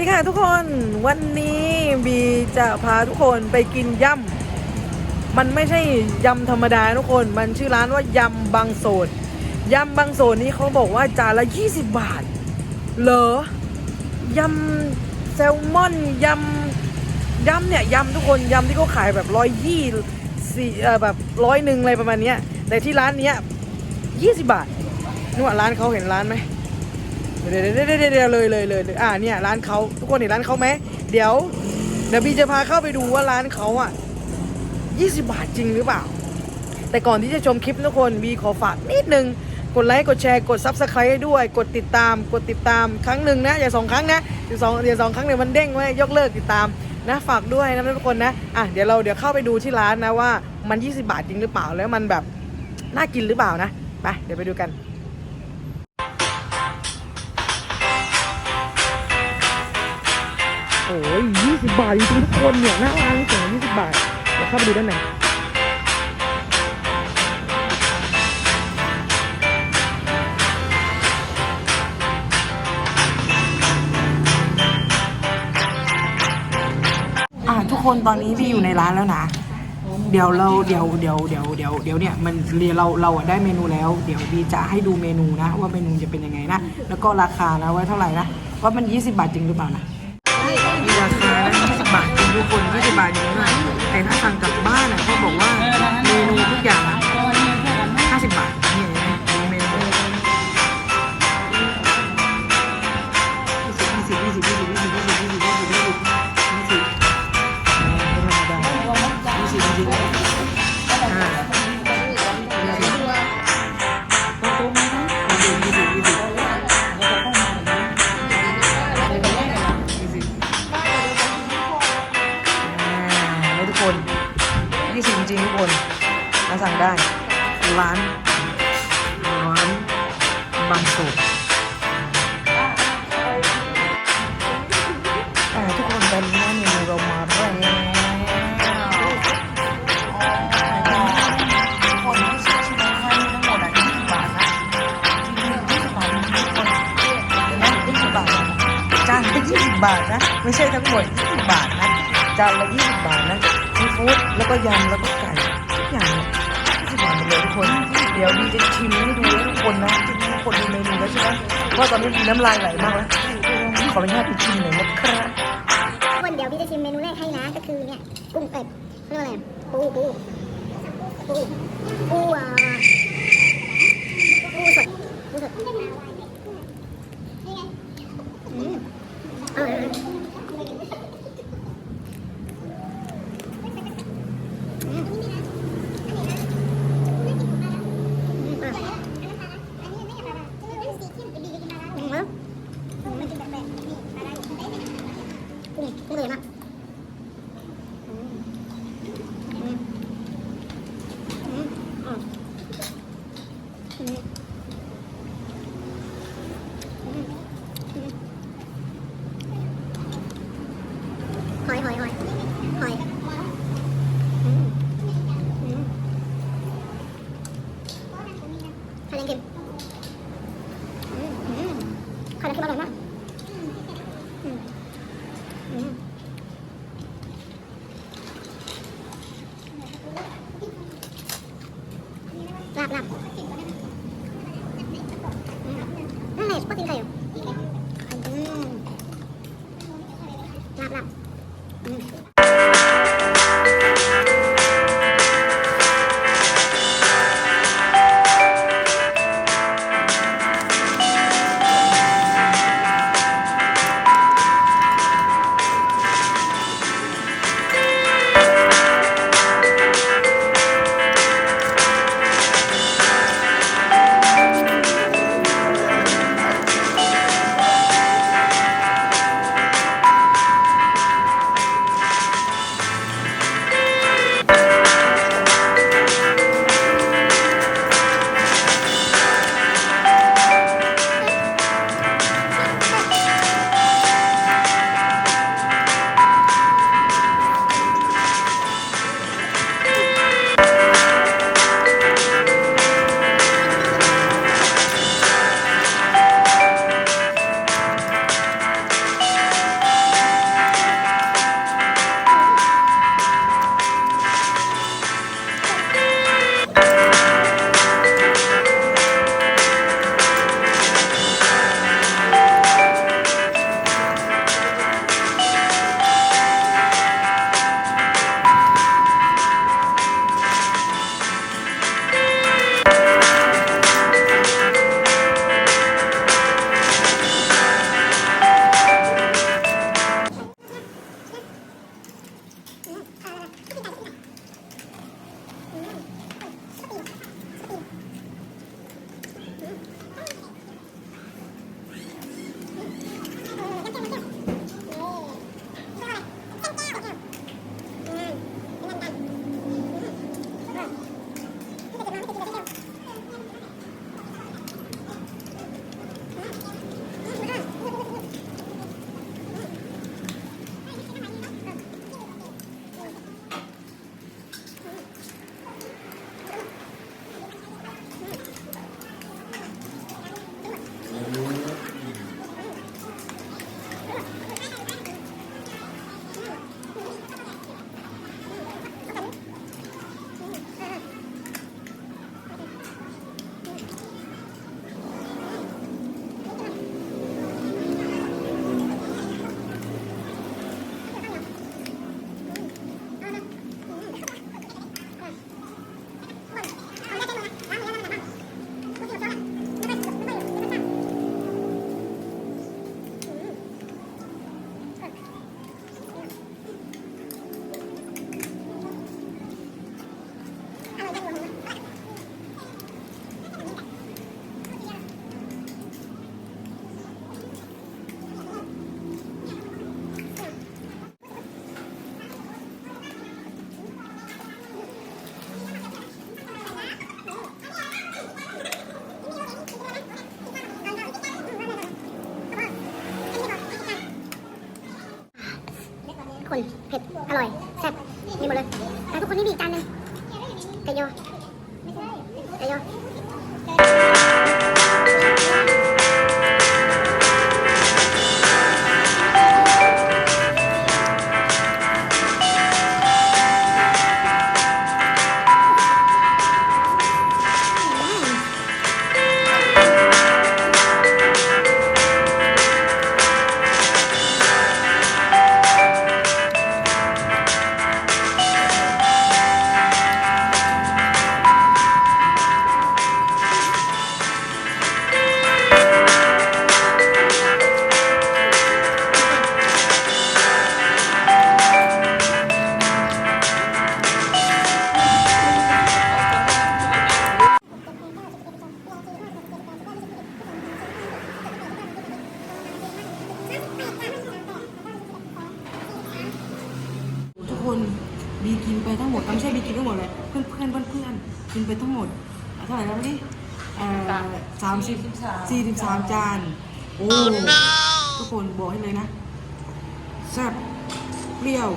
ดีค่ะทุกคนวันนี้บีจะพาทุกคนไปกินยำมันไม่ใช่ยำธรรมดาทุกคน มันชื่อร้านว่ายำบางโสดยำบางโสดนี้เขาบอกว่าจานละ 20 บาท เหรอยำแซลมอนยำยำเนี่ยยำทุกคนยำที่เขาขายแบบร้อยยี่สี่แบบร้อยหนึ่งอะไรประมาณนี้แต่ที่ร้านเนี้ยยี่สิบบาทนึกว่าร้านเขาเห็นร้านไหม เดี๋ยวเดี๋ยวเดี๋ยวเลยเลยเลยเลยอ่าเนี่ยร้านเขาทุกคนเห็นร้านเขาไหมเดี๋ยวเดี๋ยวบีจะพาเข้าไปดูว่าร้านเขาอะ20 บาทจริงหรือเปล่า แต่ก่อนที่จะชมคลิปทุกคนบีขอฝากนิดนึงกดไลค์กดแชร์กดซับสไครต์ด้วย กดติดตาม กดติดตามครั้งหนึ่งนะ อย่าสองครั้งนะอย่าสองอย่าสองครั้งเดี๋ยวมันเด้งไว้ยกเลิกติดตามนะฝากด้วยนะทุกคนนะอะเดี๋ยวเราเดี๋ยวเข้าไปดูที่ร้านนะว่ามัน 20 บาทจริงหรือเปล่าแล้วมันแบบน่ากินหรือเปล่านะไปเดี๋ยวไปดูกัน โอ้ยยี่สิบบาทจริงทุกคนเนี่ยหน้าร้านเสียยี่สิบบาทเดี๋ยวเข้าไปดูด้านในอะทุกคนตอนนี้พี่อยู่ในร้านแล้วนะ เดี๋ยวเราเดี๋ยวเดี๋ยวเดี๋ยวเดี๋ยวเดี๋ยวเนี่ยมันเรียนเราเราอะได้เมนูแล้ว เดี๋ยวบีจะให้ดูเมนูนะ ว่าเมนูจะเป็นยังไงนะ แล้วก็ราคานะว่าเท่าไหร่นะว่ามัน 20 บาทจริงหรือเปล่านะ ทุกคน20บาทจริงนะแต่ถ้าสั่งกลับบ้านนะเขาบอกว่า ไม่ใช่ทั้งหมด20บาทนะจานละ20บาทนะซีฟู้ดแล้วก็ยำแล้วก็ไก่ทุกอย่างเนี่ย20บาทหมดเลยทุกคนเดี๋ยวดีจะชิมให้ดูทุกคนนะที่ทุกคนดูเมนูแล้วใช่ไหมเพราตอนนี้มีน้ำลายไหลมากแล้วขออนุญาตไปชิมหน่อยนะครับวันเดี๋ยวพี่จะชิมเมนูแรกให้นะก็คือเนี่ยกุ้งเป็ดเรียกอะไรปูปูปูปูอ่าปูสดปูสดอืมอร่อยนะอืมอะอืมแล้วกุ้ง กุ้งเล làm làm. Cái này spotting kayo อร่อย แซ่บ มีหมดเลยแต่ทุกคนนี่มีอีกจานหนึงไก่ยอไก่ยอ คนบีกินไปทั้งหมดอะไม่ใช่บีกินทั้งหมดเลยเพื่อนเพื่อนเพื่อนเพื่อนกินไปทั้งหมดอะเท่าไหร่แล้วนี่สามสิบสี่สิบสามจานโอ้ทุกคนบอกให้เลยนะแซ่บเปรี้ยว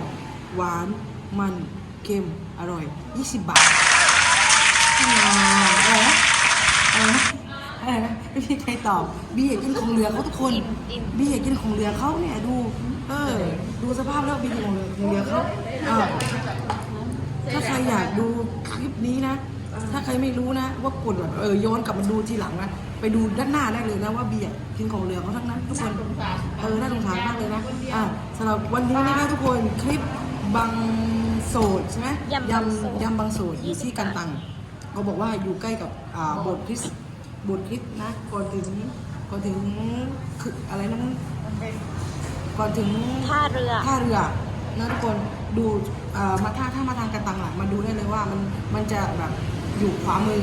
หวาน มัน เค็ม อร่อย 20 บาท ม่มีใครตอบบีอยากกินของเหลือเขาทุกคนบีอยากกินของเหลือเขาเนี่ยดู เออ ดูสภาพแล้วบีกินของเหลือของเหลือเขาเออถ้าใครอยากดูคลิปนี้นะ ถ้าใครไม่รู้นะว่ากดแบบเออย้อนกลับมาดูทีหลังนะไปดูด้านหน้าได้เลยนะว่าเบียร์กินของเหลือเขาทั้งนั้นทุกคนเออน่าสงสารมากเลยนะอะสำหรับวันนี้นะคะทุกคนคลิปบังโสดใช่ไหมยำบังโสดยำบังโสดอยู่ที่กันตังเขาบอกว่าอยู่ใกล้กับอ่าโบสถ์คริสต์โบสถ์คริสต์นะก่อนถึงก่อนถึงคืออะไรนะก่อนถึงท่าเรือท่าเรือนะทุกคนดูเอ่อมาถ้าถ้ามาทางกระตังอะมาดูได้เลยว่ามันมันจะแบบอยู่ขวามือ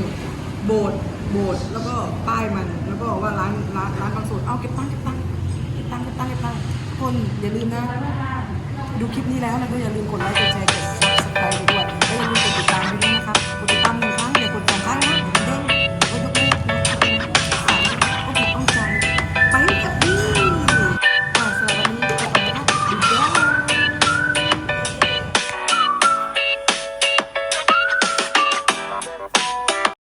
โบสถ์โบสถ์แล้วก็ป้ายมันแล้วก็ว่าร้านร้านร้านบางส่วนเอาเก็บตังค์เก็บตังค์เก็บตังค์เก็บตังค์เก็บตังค์ทุกคนอย่าลืมนะ ดูคลิปนี้แล้วนะก็อย่าลืมกดไลค์กดแชร์กด